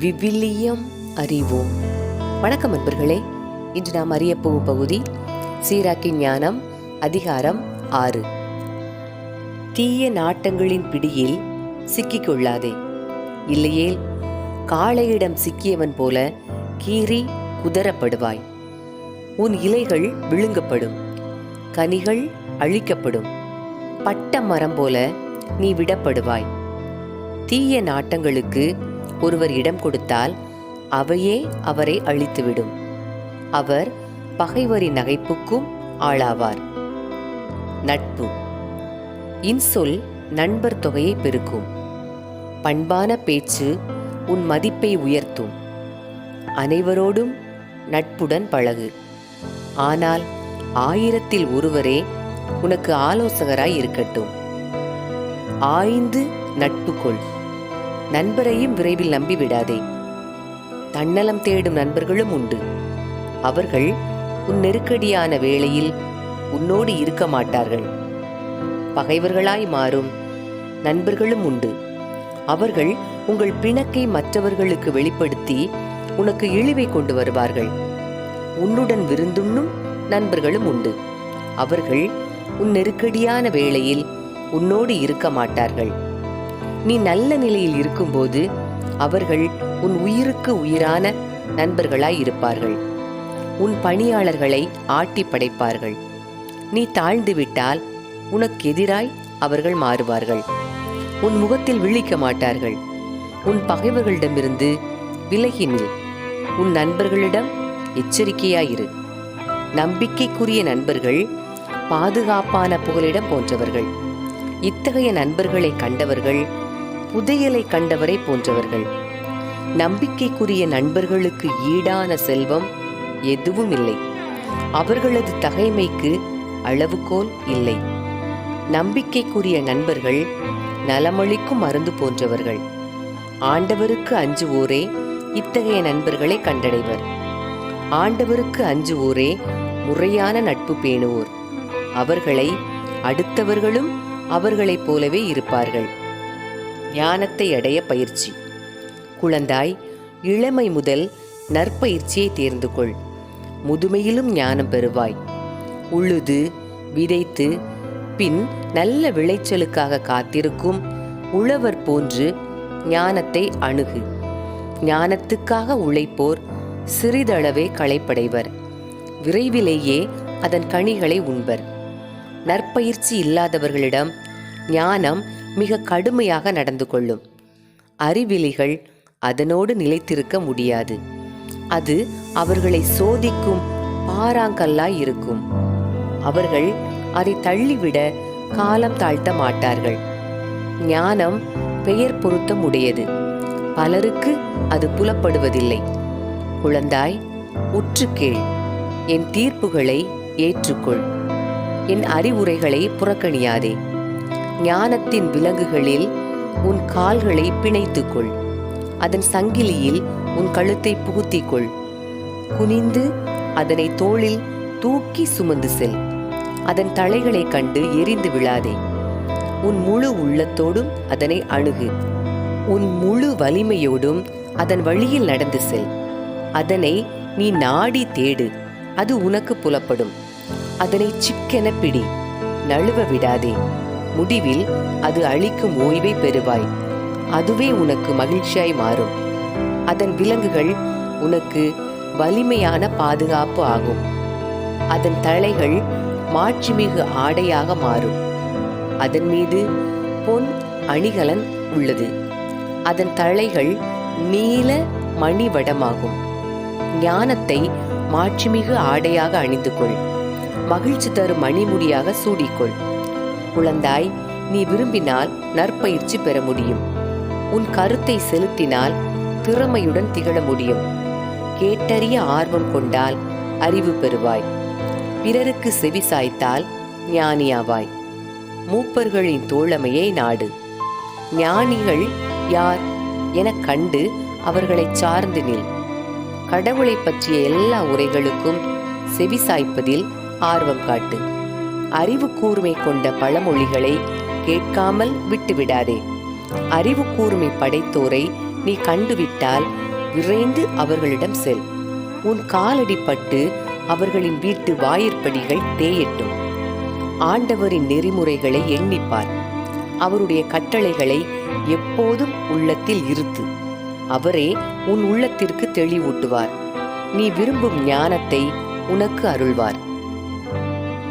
விவிலியம் அறிவோம். வணக்கம் நண்பர்களே இன்று நாம் அறிய போகும் பகுதி சீராக்கி ஞானம் அதிகாரம் ஆறு. தீய நாட்டங்களின் பிடியில் சிக்கிக் கொள்ளாதே இல்லையேல் காளையிடம் சிக்கியவன் போல கீறி குதறப்படுவாய். உன் இலைகள் விழுங்கப்படும் கனிகள் அழிக்கப்படும். பட்ட மரம் போல நீ விடப்படுவாய். தீய நாட்டங்களுக்கு ஒருவர் இடம் கொடுத்தால் அவையே அவரை அழித்துவிடும். அவர் பகைவரின் நகைப்புக்கும் ஆளாவார். நட்பு. இன்சொல் நண்பர் தொகையை பெருக்கும். பண்பான பேச்சு உன் மதிப்பை உயர்த்தும். அனைவரோடும் நட்புடன் பழகு. ஆனால் ஆயிரத்தில் ஒருவரே உனக்கு ஆலோசகராய் இருக்கட்டும். ஆய்ந்து நட்பு கொள். நண்பரையும் விரைவில் நம்பிவிடாதே. தன்னலம் தேடும் நண்பர்களும் உண்டு. அவர்கள் உன் நெருக்கடியான வேளையில் உன்னோடு இருக்க மாட்டார்கள். பகைவர்களாய் மாறும் நண்பர்களும் உண்டு. அவர்கள் உங்கள் பிணக்கை மற்றவர்களுக்கு வெளிப்படுத்தி உனக்கு இழிவை கொண்டு வருவார்கள். உன்னுடன் விருந்துண்ணும் நண்பர்களும் உண்டு. அவர்கள் உன் நெருக்கடியான வேளையில் உன்னோடு இருக்க மாட்டார்கள். நீ நல்ல நிலையில் இருக்கும்போது அவர்கள் உன் உயிருக்கு உயிரான நண்பர்களாய் இருப்பார்கள். உன் பணியாளர்களை ஆட்டி படைப்பார்கள். நீ தாழ்ந்துவிட்டால் உனக்கு எதிராய் அவர்கள் மாறுவார்கள். உன் முகத்தில் விழிக்க மாட்டார்கள். உன் பகைவர்களிடமிருந்து விலகி நில். உன் நண்பர்களிடம் எச்சரிக்கையாயிரு. நம்பிக்கைக்குரிய நண்பர்கள் பாதுகாப்பான புகலிடம் போன்றவர்கள். இத்தகைய நண்பர்களை கண்டவர்கள் புதையலை கண்டவரை போன்றவர்கள். நம்பிக்கைக்குரிய நண்பர்களுக்கு ஈடான செல்வம் எதுவும் இல்லை அவர்களது தகைமைக்கு அளவுகோல் இல்லை. நம்பிக்கைக்குரிய நண்பர்கள் நலமளிக்கும் மருந்து போன்றவர்கள். ஆண்டவருக்கு அஞ்சுவோரே இத்தகைய நண்பர்களை கண்டடைவர். ஆண்டவருக்கு அஞ்சுவோரே முறையான நட்பு பேணுவோர். அவர்களை அடுத்தவர்களும் அவர்களைப் போலவே இருப்பார்கள். ஞானத்தை அடைய பயிற்சி. குழந்தாய் இளமை முதல் நற்பயிற்சியை தேர்ந்து கொள். முதுமையிலும் ஞானம் பெறுவாய். உழுது விதைத்து பின் நல்ல விளைச்சலுக்காக காத்திருக்கும் உழவர் போன்று ஞானத்தை அணுகு. ஞானத்துக்காக உழைப்போர் சிறிதளவே களைப்படைவர். விரைவிலேயே அதன் கனிகளை உண்பர். நற்பயிற்சி இல்லாதவர்களிடம் ஞானம் மிக கடுமையாக நடந்து கொள்ளும். அறிவிலிகள் அதனோடு நிலைத்திருக்க முடியாது. அது அவர்களை சோதிக்கும் பாராங்கல்லாய் இருக்கும். அவர்கள் அதை தள்ளிவிட காலம் தாழ்த்த மாட்டார்கள். ஞானம் பெயர் பொருத்தம் உடையது பலருக்கு அது புலப்படுவதில்லை. குழந்தாய் உற்று கேள். என் தீர்ப்புகளை ஏற்றுக்கொள். என் அறிவுரைகளை புறக்கணியாதே. ஞானத்தின் விலங்குகளில் உன் கால்களை பிணைத்துக்கொள். அதன் சங்கிலியில் உன் கழுத்தை புகுத்திக்கொள். குனிந்து அதனை தோளில் தூக்கி சுமந்து செல். அதன் தலைகளைக் கண்டு எரிந்து விழாதே. உன் முழு உள்ளத்தோடும் அதனை அணுகு. உன் முழு வலிமையோடும் அதன் வழியில் நடந்து செல். அதனை நீ நாடி தேடு. அது உனக்கு புலப்படும். அதனை சிக்கென பிடி. நழுவ விடாதே. முடிவில் அது அளிக்கும் ஓய்வை பெறுவாய். அதுவே உனக்கு மகிழ்ச்சியாய் மாறும். அதன் விலங்குகள் உனக்கு வலிமையான பாதுகாப்பு ஆகும். அதன் தலைகள் மாட்சிமிகு ஆடையாக மாறும். அதன் மீது பொன் அணிகலன் உள்ளது. அதன் தலைகள் நீல மணிவடமாகும். ஞானத்தை மாட்சிமிகு ஆடையாக அணிந்து கொள் மகிழ்ச்சி தரும் மணிமுடியாக சூடிக்கொள். குழந்தாய் நீ விரும்பினால் நற்பயிற்சி பெற முடியும். உன் கருத்தை செலுத்தினால் திறமையுடன் திகழ முடியும். கேட்டறிய ஆர்வம் கொண்டால் அறிவு பெறுவாய். பிறருக்கு செவி சாய்த்தால் ஞானியாவாய். மூப்பர்களின் தோழமையை நாடு. ஞானிகள் யார்? எனக் கண்டு அவர்களைச் சார்ந்து நில். கடவுளைப் பற்றிய எல்லா உரைகளுக்கும் செவி சாய்ப்பதில் ஆர்வம் காட்டு. அறிவு கூர்மை கொண்ட பழமொழிகளை கேட்காமல் விட்டுவிடாதே. அறிவு கூர்மை படைத்தோரை நீ கண்டுவிட்டால் விரைந்து அவர்களிடம் செல். உன் காலடி பட்டு அவர்களின் வீட்டு வாயிற்படிகள் தேயட்டும். ஆண்டவரின் நெறிமுறைகளை எண்ணிப்பார். அவருடைய கட்டளைகளை எப்போதும் உள்ளத்தில் இருத்து. அவரே உன் உள்ளத்திற்கு தெளிவூட்டுவார். நீ விரும்பும் ஞானத்தை உனக்கு அருள்வார்.